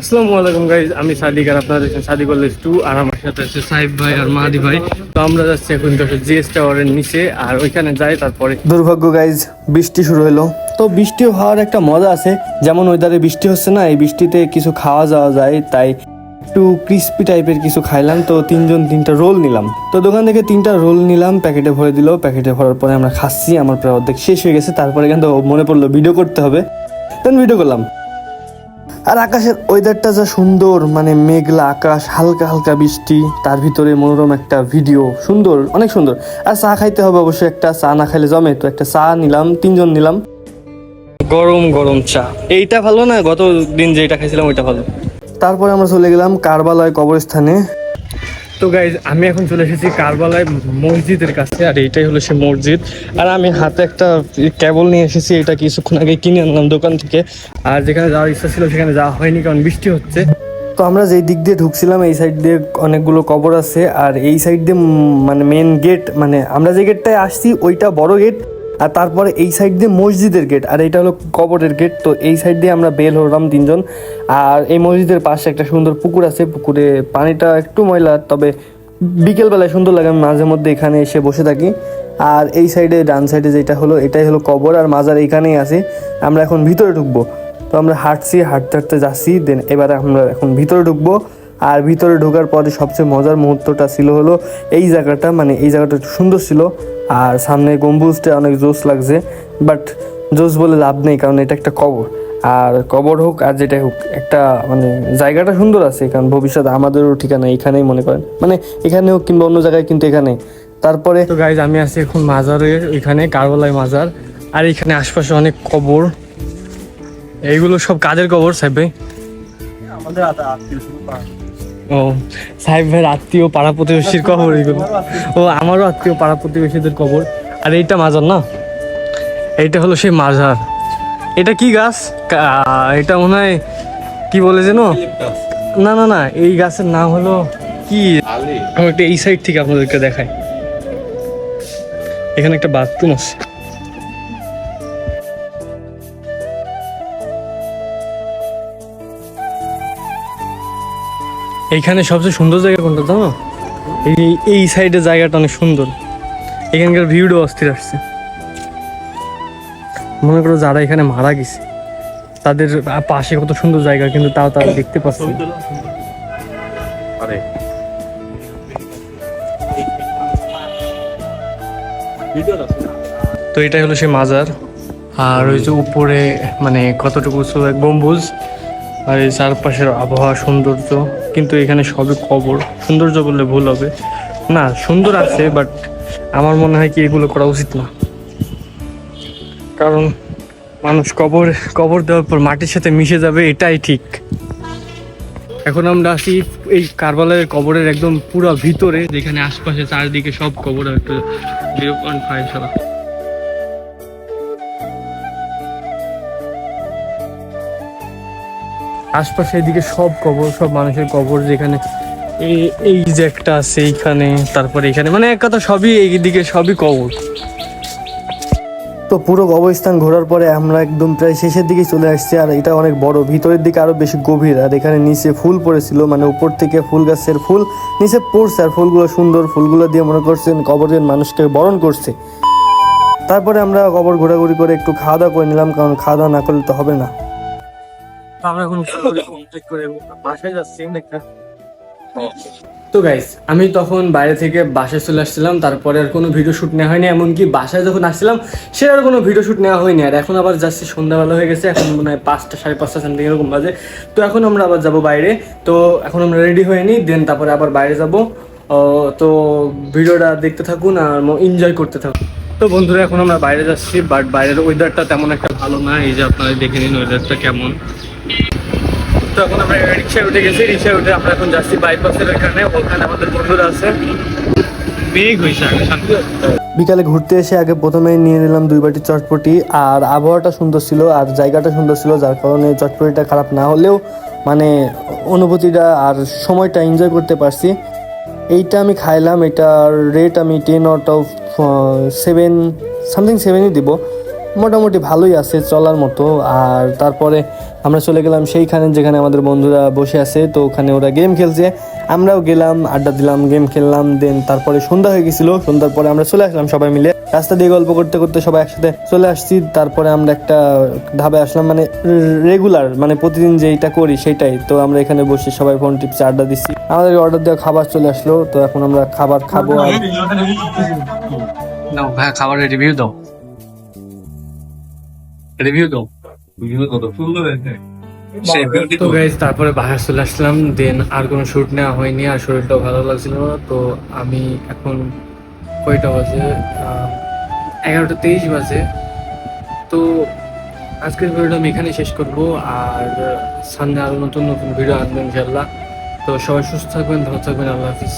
আসসালামু আলাইকুম গাইজ আমি সাদিক আর আপনারা দেখছেন সাদিক কলেজ টু আর আমার সাথে আছে সাহেব ভাই আর মাহাদি ভাই। তো আমরা যাচ্ছি এখন জিএস টাওয়ারের নিচে, আর ওইখানে যাই, তারপরে দুর্ভাগ্য গাইজ বৃষ্টি শুরু হলো। তো বৃষ্টি হওয়ার একটা মজা আছে, যেমন ওয়েদারে বৃষ্টি হচ্ছে না, এই বৃষ্টিতে কিছু খাওয়া যাওয়া যায়, তাই একটু ক্রিস্পি টাইপের কিছু খাইলাম, তো তিনজন তিনটা রোল নিলাম। তো দোকান থেকে তিনটা রোল নিলাম প্যাকেটে ভরে দিল প্যাকেটে ভরার পরে আমরা খাচ্ছি, আমার প্রায় অর্ধেক শেষ হয়ে গেছে, তারপরে কিন্তু মনে পড়ল ভিডিও করতে হবে। দেন ভিডিও করলাম। আর আকাশের ওয়েদারটা যা সুন্দর মানে মেঘলা আকাশ হালকা হালকা বৃষ্টি তার ভিতরে মনোরম একটা ভিডিও সুন্দর অনেক সুন্দর। আর চা খাইতে হবে অবশ্যই একটা চা না খাইলে জমে। তো একটা চা নিলাম তিনজন নিলাম। গরম গরম চা। এইটা ভালো না? গত দিন যেটা খাইছিলাম ওইটা ভালো। তারপরে আমরা চলে গেলাম কারবালয় কবরস্থানে। তো গাইজ আমি এখন চলে এসেছি কারবালায় মসজিদের কাছে। আর এইটাই হলো সে মসজিদ। আর আমি হাতে একটা কেবল নিয়ে এসেছি, এটা কিছুক্ষণ আগে কিনে আনলাম দোকান থেকে। আর যেখানে যাওয়ার ইচ্ছা ছিল, সেখানে যাওয়া হয়নি, কারণ বৃষ্টি হচ্ছে। তো আমরা যেই দিক দিয়ে ঢুকছিলাম, এই সাইড দিয়ে অনেকগুলো কবর আছে। আর এই সাইড দিয়ে মানে মেন গেট মানে আমরা যে গেটটায় আসছি, ওইটা বড় গেট আর তারপরে এই সাইড দিয়ে মসজিদের গেট আর এটা হলো কবরের গেট তো এই সাইড দিয়ে আমরা বেল হলাম তিনজন। আর এই মসজিদের পাশে একটা সুন্দর পুকুর আছে, পুকুরে পানিটা একটু ময়লা, তবে বিকেলবেলায় সুন্দর লাগে, আমি মাঝে মধ্যে এখানে এসে বসে থাকি। আর এই সাইডে ডান সাইডে যেটা হলো, এটাই হলো কবর, আর মাজার এইখানেই আছে। আমরা এখন ভিতরে ঢুকবো। তো আমরা হাঁটছি, হাঁটতে হাঁটতে যাচ্ছি দেন এবারে আমরা এখন ভিতরে ঢুকবো। আর ভিতরে ঢোকার পরে সবচেয়ে মজার মুহূর্তটা ছিল হলো এই জায়গাটা মানে এই জায়গাটা একটু সুন্দর ছিল। আর সামনে গম্বুজটা অনেক জোস লাগছে বাট জোস বলে লাভ নেই কারণ এটা একটা কবর। আর কবর হোক আর যেটাই হোক একটা মানে জায়গাটা সুন্দর আছে কারণ ভবিষ্যৎ আমাদেরও ঠিকানা এখানেই মনে করেন। মানে এখানে হোক কিংবা অন্য জায়গায় কিন্তু এখানে। তারপরে তো গাইজ আমি আছি এখন মাজারের ওইখানে কারবালায় মাজার। আর এখানে আশপাশে অনেক কবর। এইগুলো সব কাদের কবর সাহেব ভাই? আমাদের আত্মীয় ও সাহেব ভাইয়ের আত্মীয় পাড়া প্রতিবেশীর কবর এগুলো। ও আমারও আত্মীয় পাড়া প্রতিবেশীদের কবর। আর এইটা মাজার না? এইটা হলো সেই মাজার। এটা কি গাছ? এটা মনে হয় কি বলে যেন? না না না এই গাছের নাম হলো কি? আমি একটা এই সাইড থেকে আপনাদেরকে দেখাই। এখানে একটা বাথরুম আছে। এইখানে সবচেয়ে সুন্দর জায়গা কোনটা জানো? এই এই সাইডের জায়গাটা অনেক সুন্দর। এখানকার ভিউটাও অস্থির আসছে। মনে করো যারা এখানে মারা গেছে, তাদের পাশে কত সুন্দর জায়গা, কিন্তু তাও তারা দেখতে পাচ্ছে তো এটাই হলো সেই মাজার। আর ওই যে উপরে মানে কতটুকু গম্বুজ। আর এই চারপাশের আবহাওয়া সৌন্দর্য। কিন্তু এখানে সবই কবর সৌন্দর্য বললে ভুল হবে। না, সুন্দর আছে বাট আমার মনে হয় কি এগুলো করা উচিত না। কারণ মানুষ কবর কবর দেওয়ার পর মাটির সাথে মিশে যাবে, এটাই ঠিক। এখন আমরা আসি এই কারবালায়ের কবরের একদম পুরো ভিতরে, যেখানে আশপাশে চারিদিকে সব কবর, একটা জিরো পয়েন্ট ফাইভ আশপাশে এদিকে সব কবর, সব মানুষের কবর যেখানে এই এই যে একটা আছে এইখানে, তারপরে এখানে মানে এক কথা সবই এইদিকে সবই কবর। তো পুরো কবরস্থান ঘোরার পরে আমরা একদম প্রায় শেষের দিকে চলে আসছি, আর এটা অনেক বড়। ভিতরের দিকে আরও বেশি গভীর, আর এখানে নিচে ফুল পড়েছিল মানে উপর থেকে ফুল গাছের ফুল, নিচে পড়ছে আর ফুলগুলো, সুন্দর ফুলগুলো দিয়ে মনে করছেন কবরের মানুষকে বরণ করছে। তারপরে আমরা কবর ঘোরাঘুরি করে একটু খাওয়া দাওয়া করে নিলাম, কারণ খাওয়া দাওয়া না করলে তো হবে না। আমরা এখন করে বাসায় যাচ্ছি তো গাইস আমি তখন বাইরে থেকে বাসায় চলে আসছিলাম, তারপরে আর কোনো ভিডিও শ্যুট নেওয়া হয়নি, এমনকি বাসায় যখন আসছিলাম, সে আর কোনো ভিডিও শ্যুট নেওয়া হয়নি। আর এখন আবার যাচ্ছি, সন্ধ্যাবেলা হয়ে গেছে, এখন মনে হয় পাঁচটা, সাড়ে পাঁচটা সামথিং এরকম বাজে। তো এখন আমরা আবার যাব বাইরে। তো এখন আমরা রেডি হয়ে নিই দেন তারপরে আবার বাইরে যাব। তো ভিডিওটা দেখতে থাকুন আর এনজয় করতে থাকুন। তো বন্ধুরা, এখন আমরা বাইরে যাচ্ছি বাট বাইরের ওয়েদারটা তেমন একটা ভালো না। এই যে আপনারা দেখে নিন ওয়েদারটা কেমন। তো আমরা রিক্সায় উঠে গেছি, রিক্সায় উঠে আমরা এখন যাচ্ছি বাইপাসের ওখানে আমাদের বন্ধুরা আছে। মেঘ হয়েছে শান্তি বিকালে ঘুরতে এসে আগে প্রথমে নিয়ে নিলাম দুই বাটি চটপটি, আর আবহাওয়াটা সুন্দর ছিল, আর জায়গাটা সুন্দর ছিল, যার কারণে চটপটিটা খারাপ না হলেও মানে অনুভূতিটা আর সময়টা এনজয় করতে পারছি। এইটা আমি খাইলাম, এটার রেট আমি ten out of seven something seven i দিব। মোটামুটি ভালোই আছে চলার মতো, আর তারপরে আমরা চলে গেলাম সেইখানে যেখানে আমাদের বন্ধুরা বসে আছে, তো ওখানে ওরা গেম খেলছে। আমরাও গেলাম, আড্ডা দিলাম গেম খেললাম দেন তারপরে সন্ধ্যা হয়ে গেছিল। সন্ধ্যার পরে আমরা চলে আসলাম সবাই মিলে। রাস্তা দিয়ে গল্প করতে করতে সবাই একসাথে চলে আসছি। তারপরে আমরা একটা ধাবে আসলাম মানে রেগুলার মানে প্রতিদিন যেইটা করি সেটাই তো আমরা এখানে বসে সবাই ফোন টিপসে আড্ডা দিচ্ছি। আমাদের অর্ডার দেওয়া খাবার চলে আসলো, তো এখন আমরা খাবার খাব আর খাবারের রিভিউ দাও। রিভিউ দাও। তো গাইজ তারপরে বাসায় চলে আসলাম। দেন আর কোনো শুট নেওয়া হয়নি আর শরীরটাও ভালো লাগছিল না। তো আমি এখন কয়টা বাজে? আহ, এগারোটা তেইশ বাজে। তো আজকের ভিডিওটা আমি এখানে শেষ করব। আর সামনে আরও নতুন নতুন ভিডিও আনব ইনশাল্লাহ তো সবাই সুস্থ থাকবেন ভালো থাকবেন। আল্লাহ হাফিজ।